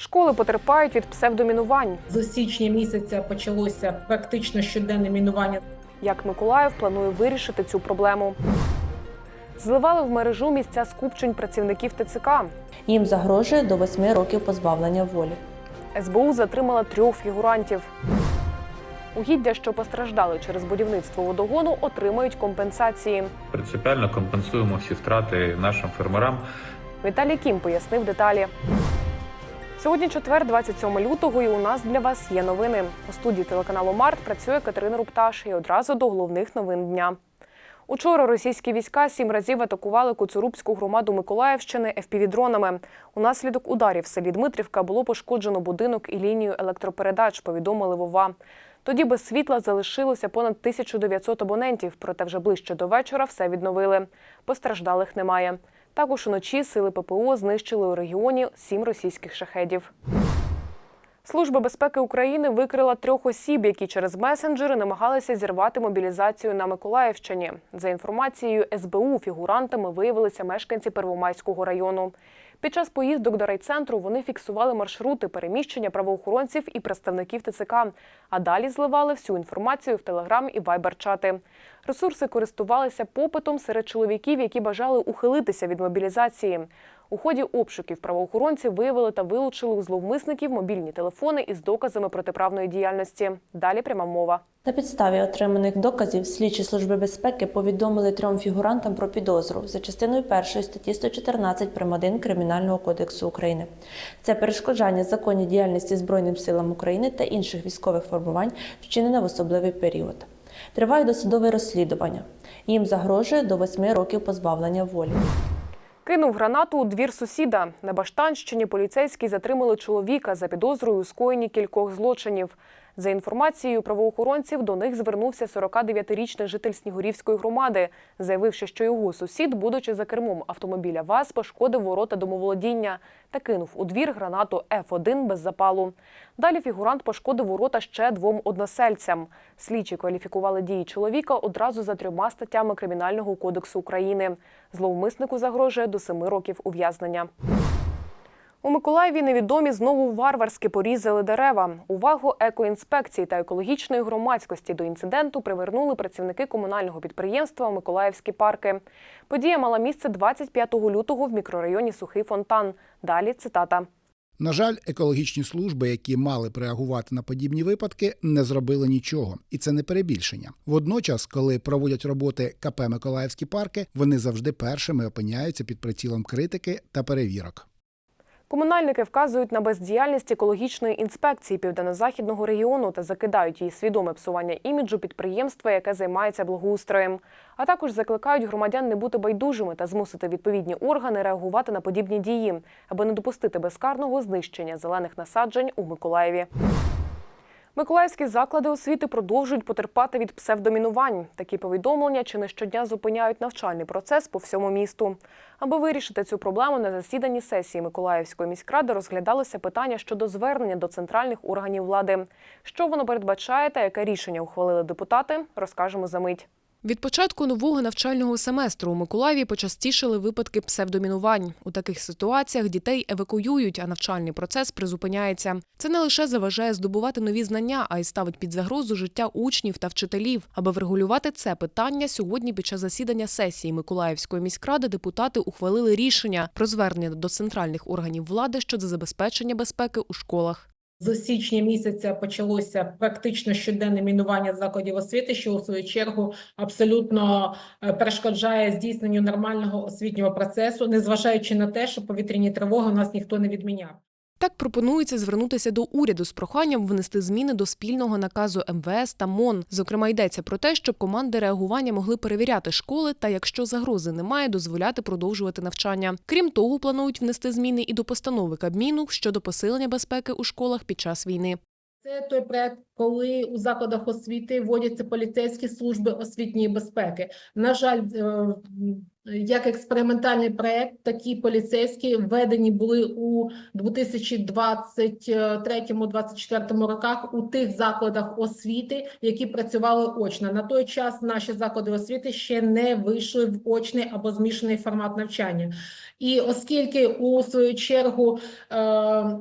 Школи потерпають від псевдомінувань. З січня місяця почалося практично щоденне мінування. Як Миколаїв планує вирішити цю проблему? Зливали в мережу місця скупчень працівників ТЦК. Їм загрожує до 8 років позбавлення волі. СБУ затримала трьох фігурантів. Угіддя, що постраждали через будівництво водогону, отримають компенсації. Принципіально компенсуємо всі втрати нашим фермерам. Віталій Кім пояснив деталі. Сьогодні четвер, 27 лютого, і у нас для вас є новини. У студії телеканалу Март працює Катерина Рупташ і одразу до головних новин дня. Учора російські війська сім разів атакували Коцурубську громаду Миколаївщини ФПВ-дронами. Унаслідок ударів в селі Дмитрівка було пошкоджено будинок і лінію електропередач, повідомили Вова. Тоді без світла залишилося понад 1900 абонентів, проте вже ближче до вечора все відновили. Постраждалих немає. Також уночі сили ППО знищили у регіоні сім російських шахедів. Служба безпеки України викрила трьох осіб, які через месенджери намагалися зірвати мобілізацію на Миколаївщині. За інформацією СБУ, фігурантами виявилися мешканці Первомайського району. Під час поїздок до райцентру вони фіксували маршрути переміщення правоохоронців і представників ТЦК, а далі зливали всю інформацію в Телеграм і Вайбер-чати. Ресурси користувалися попитом серед чоловіків, які бажали ухилитися від мобілізації. У ході обшуків правоохоронці виявили та вилучили у зловмисників мобільні телефони із доказами протиправної діяльності. Далі пряма мова. На підставі отриманих доказів слідчі служби безпеки повідомили трьом фігурантам про підозру за частиною першої статті 114 прим. 1 Кримінального кодексу України. Це перешкоджання законній діяльності Збройним силам України та інших військових формувань, вчинене в особливий період. Триває досудове розслідування. Їм загрожує до 8 років позбавлення волі. Кинув гранату у двір сусіда. На Баштанщині поліцейські затримали чоловіка за підозрою у кількох злочинів. За інформацією правоохоронців, до них звернувся 49-річний житель Снігурівської громади, заявивши, що його сусід, будучи за кермом автомобіля ВАЗ, пошкодив ворота домоволодіння та кинув у двір гранату Ф1 без запалу. Далі фігурант пошкодив ворота ще двом односельцям. Слідчі кваліфікували дії чоловіка одразу за трьома статтями Кримінального кодексу України. Зловмиснику загрожує до семи років ув'язнення. У Миколаєві невідомі знову варварськи порізали дерева. Увагу екоінспекції та екологічної громадськості до інциденту привернули працівники комунального підприємства Миколаївські парки. Подія мала місце 25 лютого в мікрорайоні Сухий Фонтан. Далі цитата. На жаль, екологічні служби, які мали реагувати на подібні випадки, не зробили нічого, і це не перебільшення. Водночас, коли проводять роботи КП Миколаївські парки, вони завжди першими опиняються під прицілом критики та перевірок. Комунальники вказують на бездіяльність екологічної інспекції південно-західного регіону та закидають її свідоме псування іміджу підприємства, яке займається благоустроєм. А також закликають громадян не бути байдужими та змусити відповідні органи реагувати на подібні дії, аби не допустити безкарного знищення зелених насаджень у Миколаєві. Миколаївські заклади освіти продовжують потерпати від псевдомінувань. Такі повідомлення чи не щодня зупиняють навчальний процес по всьому місту. Аби вирішити цю проблему на засіданні сесії Миколаївської міськради розглядалося питання щодо звернення до центральних органів влади. Що воно передбачає та яке рішення ухвалили депутати, розкажемо за мить. Від початку нового навчального семестру у Миколаєві почастішили випадки псевдомінувань. У таких ситуаціях дітей евакуюють, а навчальний процес призупиняється. Це не лише заважає здобувати нові знання, а й ставить під загрозу життя учнів та вчителів. Аби врегулювати це питання, сьогодні під час засідання сесії Миколаївської міськради депутати ухвалили рішення про звернення до центральних органів влади щодо забезпечення безпеки у школах. З січня місяця почалося практично щоденне мінування закладів освіти, що у свою чергу абсолютно е, перешкоджає здійсненню нормального освітнього процесу, незважаючи на те, що повітряні тривоги у нас ніхто не відміняв. Так пропонується звернутися до уряду з проханням внести зміни до спільного наказу МВС та МОН. Зокрема, йдеться про те, щоб команди реагування могли перевіряти школи та, якщо загрози немає, дозволяти продовжувати навчання. Крім того, планують внести зміни і до постанови Кабміну щодо посилення безпеки у школах під час війни. Це той проект, коли у закладах освіти вводяться поліцейські служби освітньої безпеки. На жаль, е, як експериментальний проект, такі поліцейські введені були у 2023-2024 роках у тих закладах освіти, які працювали очно. На той час наші заклади освіти ще не вийшли в очний або змішаний формат навчання. І оскільки у свою чергу е,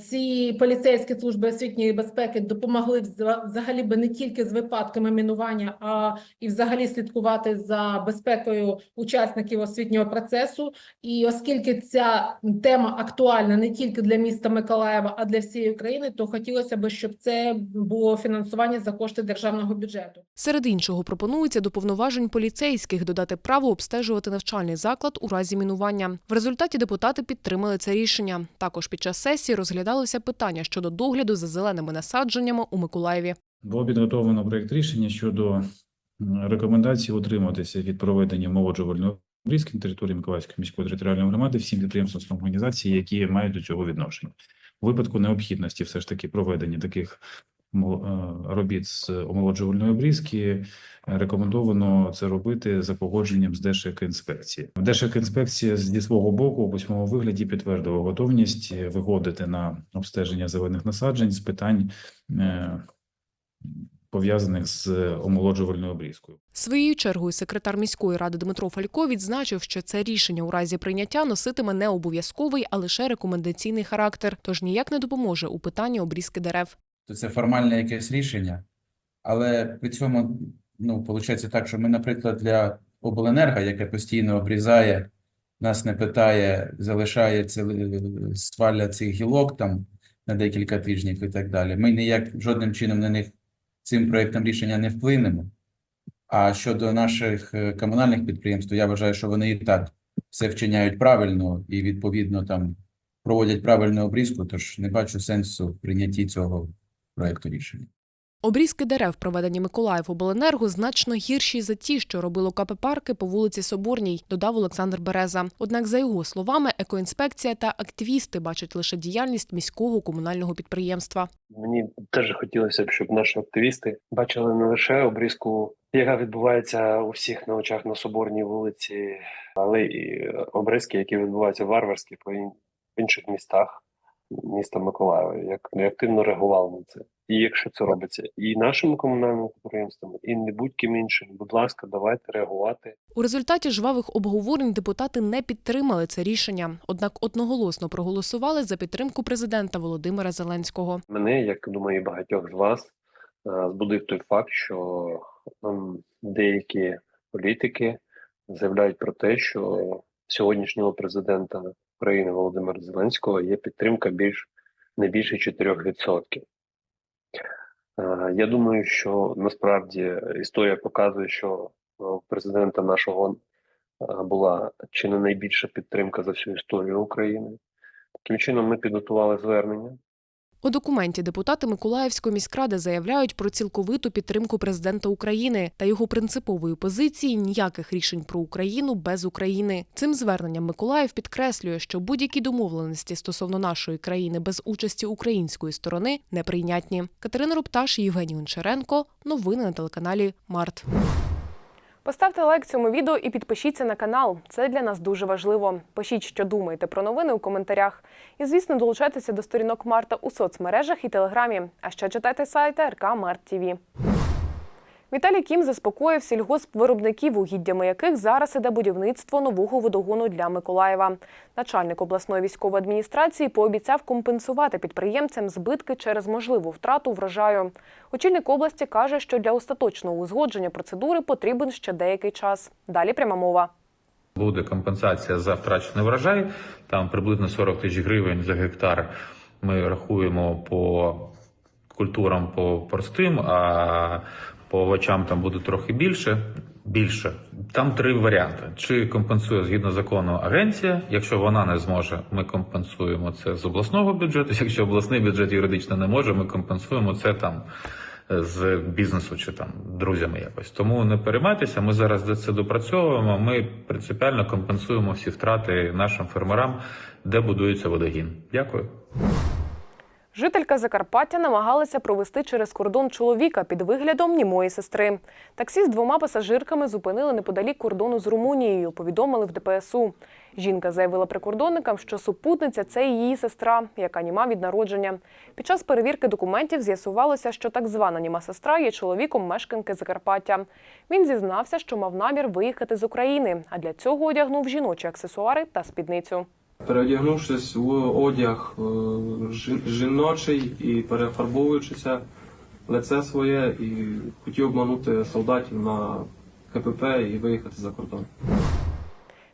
ці поліцейські служби освітньої безпеки допомогли взагалі би не тільки з випадками мінування, а і взагалі слідкувати за безпекою учасників освітнього процесу. І оскільки ця тема актуальна не тільки для міста Миколаєва, а для всієї України, то хотілося б, щоб це було фінансування за кошти державного бюджету. Серед іншого пропонується до повноважень поліцейських додати право обстежувати навчальний заклад у разі мінування. В результаті депутати підтримали це рішення. Також під час сесії розглядалося питання щодо догляду за зеленими насадженнями у Миколаєві. Було підготовлено проєкт рішення щодо м, рекомендацій утриматися від проведення молоджувальної обрізки на території Миколаївської міської територіальної громади всім підприємствам організації, які мають до цього відношення. У випадку необхідності все ж таки проведення таких е, робіт з омолоджувальної обрізки е, рекомендовано це робити за погодженням з Держекоінспекції. Держекоінспекція зі свого боку у письмовому вигляді підтвердила готовність е, виходити на обстеження зелених насаджень з питань пов'язаних з омолоджувальною обрізкою. Своєю чергою секретар міської ради Дмитро Фалько відзначив, що це рішення у разі прийняття носитиме не обов'язковий, а лише рекомендаційний характер, тож ніяк не допоможе у питанні обрізки дерев. то це формальне якесь рішення. Але при цьому, ну, виходить так, що ми, наприклад, для обленерго, яке постійно обрізає, нас не питає, залишає ціли, сваля цих гілок там на декілька тижнів і так далі. Ми ніяк жодним чином на них цим проєктом рішення не вплинемо. А щодо наших е, комунальних підприємств, я вважаю, що вони і так все вчиняють правильно і відповідно там проводять правильну обрізку, тож не бачу сенсу в прийнятті цього проекту рішення. Обрізки дерев, проведені Миколаївобленерго, значно гірші за ті, що робило КП «Парки» по вулиці Соборній, додав Олександр Береза. Однак, за його словами, екоінспекція та активісти бачать лише діяльність міського комунального підприємства. Мені теж хотілося б, щоб наші активісти бачили не лише обрізку, яка відбувається у всіх на очах на Соборній вулиці, але і обрізки, які відбуваються варварські по інших містах міста Миколаєва, як активно реагували на це. І якщо це робиться і нашими комунальними підприємствами, і не будь-ким іншим, будь ласка, давайте реагувати. У результаті жвавих обговорень депутати не підтримали це рішення, однак одноголосно проголосували за підтримку президента Володимира Зеленського. Мене, як думаю, багатьох з вас, е, збудив той факт, що ем, деякі політики заявляють про те, що сьогоднішнього президента України Володимира Зеленського є підтримка більш не більше 4%. Е, Я думаю, що насправді історія показує, що е, у президента нашого е, була чи не найбільша підтримка за всю історію України. Таким чином, ми підготували звернення. У документі депутати Миколаївської міськради заявляють про цілковиту підтримку президента України та його принципової позиції ніяких рішень про Україну без України. Цим зверненням Миколаїв підкреслює, що будь-які домовленості стосовно нашої країни без участі української сторони неприйнятні. Катерина Рупташ, Євгеній Гончаренко. Новини на телеканалі Март. Поставте лайк цьому відео і підпишіться на канал. Це для нас дуже важливо. Пишіть, що думаєте про новини у коментарях. І, звісно, долучайтеся до сторінок Марта у соцмережах і телеграмі. А ще читайте сайти РК Март ТІВІ. Віталій Кім заспокоїв сільгоспвиробників, угіддями яких зараз іде будівництво нового водогону для Миколаєва. Начальник обласної військової адміністрації пообіцяв компенсувати підприємцям збитки через можливу втрату врожаю. Очільник області каже, що для остаточного узгодження процедури потрібен ще деякий час. Далі пряма мова. Буде компенсація за втрачений врожай, там приблизно 40 тисяч гривень за гектар. Ми рахуємо по культурам по простим, а по овочам там буде трохи більше. Більше там три варіанти: чи компенсує згідно закону агенція. Якщо вона не зможе, ми компенсуємо це з обласного бюджету. Якщо обласний бюджет юридично не може, ми компенсуємо це там з бізнесу чи там друзями якось. Тому не переймайтеся. Ми зараз це допрацьовуємо. Ми принципіально компенсуємо всі втрати нашим фермерам, де будується водогін. Дякую. Жителька Закарпаття намагалася провести через кордон чоловіка під виглядом німої сестри. Таксі з двома пасажирками зупинили неподалік кордону з Румунією, повідомили в ДПСУ. Жінка заявила прикордонникам, що супутниця це її сестра, яка німа від народження. Під час перевірки документів з'ясувалося, що так звана німа сестра є чоловіком мешканки Закарпаття. Він зізнався, що мав намір виїхати з України, а для цього одягнув жіночі аксесуари та спідницю. Переодягнувшись в одяг е, жіночий і перефарбовуючися лице своє, і хотів обманути солдатів на КПП і виїхати за кордон.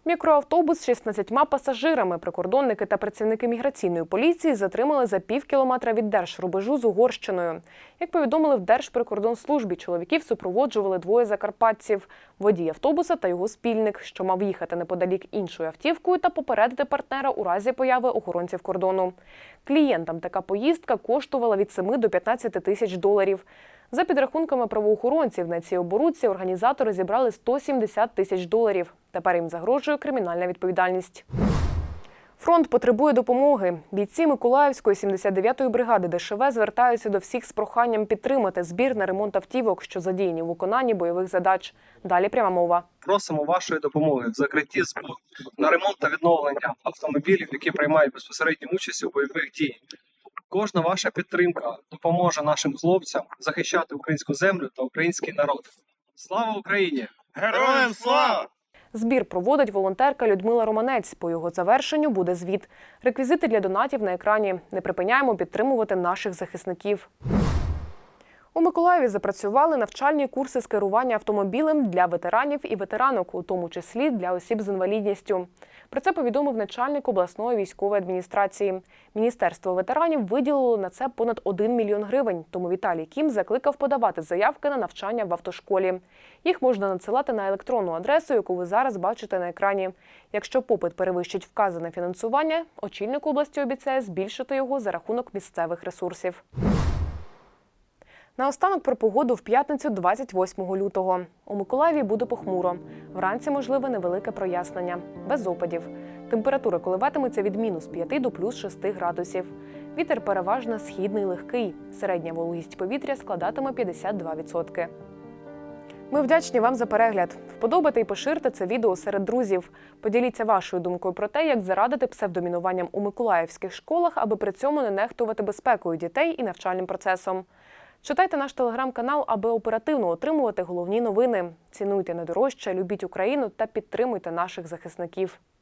Мікроавтобус з 16 пасажирами прикордонники та працівники міграційної поліції затримали за пів кілометра від держрубежу з Угорщиною. Як повідомили в Держприкордонслужбі, чоловіків супроводжували двоє закарпатців – водій автобуса та його спільник, що мав їхати неподалік іншою автівкою та попередити партнера у разі появи охоронців кордону. Клієнтам така поїздка коштувала від 7 до 15 тисяч доларів. За підрахунками правоохоронців, на цій оборудці організатори зібрали 170 тисяч доларів. Тепер їм загрожує кримінальна відповідальність. Фронт потребує допомоги. Бійці Миколаївської 79-ї бригади ДШВ звертаються до всіх з проханням підтримати збір на ремонт автівок, що задіяні в виконанні бойових задач. Далі пряма мова. просимо вашої допомоги в закритті збору на ремонт та відновлення автомобілів, які приймають безпосередню участь у бойових діях. Кожна ваша підтримка допоможе нашим хлопцям захищати українську землю та український народ. Слава Україні! Героям слава! Збір проводить волонтерка Людмила Романець. По його завершенню буде звіт. Реквізити для донатів на екрані. Не припиняємо підтримувати наших захисників. У Миколаєві запрацювали навчальні курси з керування автомобілем для ветеранів і ветеранок, у тому числі для осіб з інвалідністю. Про це повідомив начальник обласної військової адміністрації. Міністерство ветеранів виділило на це понад 1 мільйон гривень. Тому Віталій Кім закликав подавати заявки на навчання в автошколі. Їх можна надсилати на електронну адресу, яку ви зараз бачите на екрані. Якщо попит перевищить вказане фінансування, очільник області обіцяє збільшити його за рахунок місцевих ресурсів. Наостанок про погоду в п'ятницю 28 лютого. У Миколаєві буде похмуро. Вранці можливе невелике прояснення, без опадів. Температура коливатиметься від мінус 5 до плюс 6 градусів. Вітер переважно східний легкий. Середня вологість повітря складатиме 52%. Ми вдячні вам за перегляд. Вподобайте і поширте це відео серед друзів. Поділіться вашою думкою про те, як зарадити псевдомінуванням у миколаївських школах, аби при цьому не нехтувати безпекою дітей і навчальним процесом. Читайте наш телеграм-канал, аби оперативно отримувати головні новини. Цінуйте найдорожче, любіть Україну та підтримуйте наших захисників.